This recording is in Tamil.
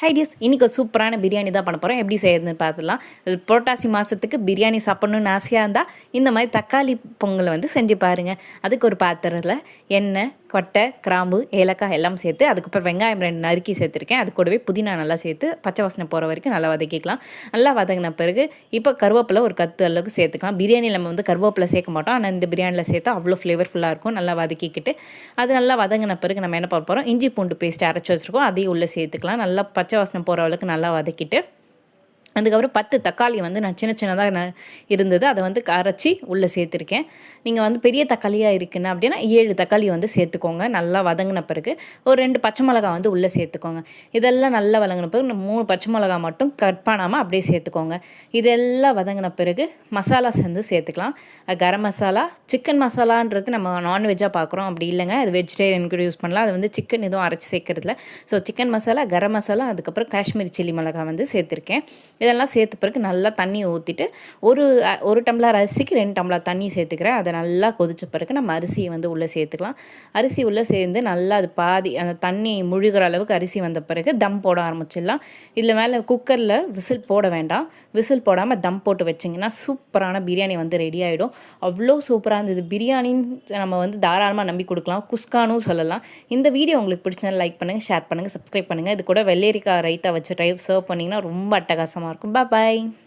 ஹை டியர்ஸ் இன்றைக்கி ஒரு சூப்பரான பிரியாணி தான் பண்ண போகிறோம் எப்படி செய்யறதுன்னு பார்த்துலாம் இது புரட்டாசி மாதத்துக்கு பிரியாணி சாப்பிட்ணுன்னு ஆசையாக இருந்தால் இந்த மாதிரி தக்காளி பொங்கலை வந்து செஞ்சு பாருங்கள் அதுக்கு ஒரு பாத்திரத்தில் எண்ணெய் கொட்டை கிராம்பு ஏலக்காய் எல்லாம் சேர்த்து அதுக்கப்புறம் வெங்காயம் ரெண்டு நறுக்கி சேர்த்துருக்கேன். அது கூடவே புதினா நல்லா சேர்த்து பச்சை வாசனை போகிற வரைக்கும் நல்லா வதக்கிக்கலாம். நல்லா வதங்கின பிறகு இப்போ கருவேப்பிலை ஒரு கத்து அளவுக்கு சேர்த்துக்கலாம். பிரியாணியில் நம்ம வந்து கருவேப்பிலை சேர்க்க மாட்டோம். ஆனால் இந்த பிரியாணியில் சேர்த்தா அவ்வளோ ஃப்ளேவர்ஃபுல்லாக இருக்கும். நல்லா வதக்கிக்கிட்டு அது நல்லா வதங்கின பிறகு நம்ம என்ன பண்ண போகிறோம் இஞ்சி பூண்டு பேஸ்ட் அரைச்சி வச்சுருக்கோம். அதையும் உள்ளே சேர்த்துக்கலாம். நல்லா பச்சை வாசனை போகிற அளவுக்கு நல்லா வதக்கிட்டு அதுக்கப்புறம் பத்து தக்காளி வந்து நான் சின்ன சின்னதாக நான் இருந்தது. அதை வந்து அரைச்சி உள்ளே சேர்த்துருக்கேன். நீங்கள் வந்து பெரிய தக்காளியாக இருக்குன்னு அப்படின்னா ஏழு தக்காளி வந்து சேர்த்துக்கோங்க. நல்லா வதங்கின பிறகு ஒரு ரெண்டு பச்சை மிளகா வந்து உள்ளே சேர்த்துக்கோங்க. இதெல்லாம் நல்லா வதங்கின பிறகு மூணு பச்சை மிளகா மட்டும் கட் பண்ணாமல் அப்படியே சேர்த்துக்கோங்க. இதெல்லாம் வதங்கின பிறகு மசாலா சேர்ந்து சேர்த்துக்கலாம். கரம் மசாலா சிக்கன் மசாலான்றது நம்ம நான்வெஜ்ஜாக பார்க்குறோம். அப்படி இல்லைங்க. அது வெஜிடேரியன் கூட யூஸ் பண்ணலாம். அது வந்து சிக்கன் எதுவும் அரைச்சி சேர்க்கறதில்ல. ஸோ சிக்கன் மசாலா கரம் மசாலா அதுக்கப்புறம் காஷ்மீரி சில்லி மிளகா வந்து சேர்த்துருக்கேன். இதெல்லாம் சேர்த்த பிறகு நல்லா தண்ணி ஊற்றிட்டு ஒரு ஒரு டம்ளர் அரிசிக்கு ரெண்டு டம்ளர் தண்ணி சேர்த்துக்கிறேன். அதை நல்லா கொதிச்ச பிறகு நம்ம அரிசியை வந்து உள்ளே சேர்த்துக்கலாம். அரிசி உள்ளே சேர்ந்து நல்லா அது பாதி அந்த தண்ணி முழுகிற அளவுக்கு அரிசி வந்த பிறகு தம் போட ஆரம்பிச்சிடலாம். இதில் மேலே குக்கரில் விசில் போட வேண்டாம். விசில் போடாமல் தம் போட்டு வச்சிங்கன்னா சூப்பரான பிரியாணி வந்து ரெடி ஆகிடும் அவ்வளோ சூப்பராக இருந்தது. பிரியாணின்னு நம்ம வந்து தாராளமாக நம்பி கொடுக்கலாம். குஸ்கானும் சொல்லலாம். இந்த வீடியோ உங்களுக்கு பிடிச்சதுனா லைக் பண்ணுங்கள் ஷேர் பண்ணுங்கள் சப்ஸ்கிரைப் பண்ணுங்கள் இது கூட வெள்ளேரிக்காய் ரைத்தா வச்சு ட்ரைவ் சர்வ் பண்ணிங்கன்னா ரொம்ப அட்டகாசமாக இருக்கும் alaikum. Bye bye.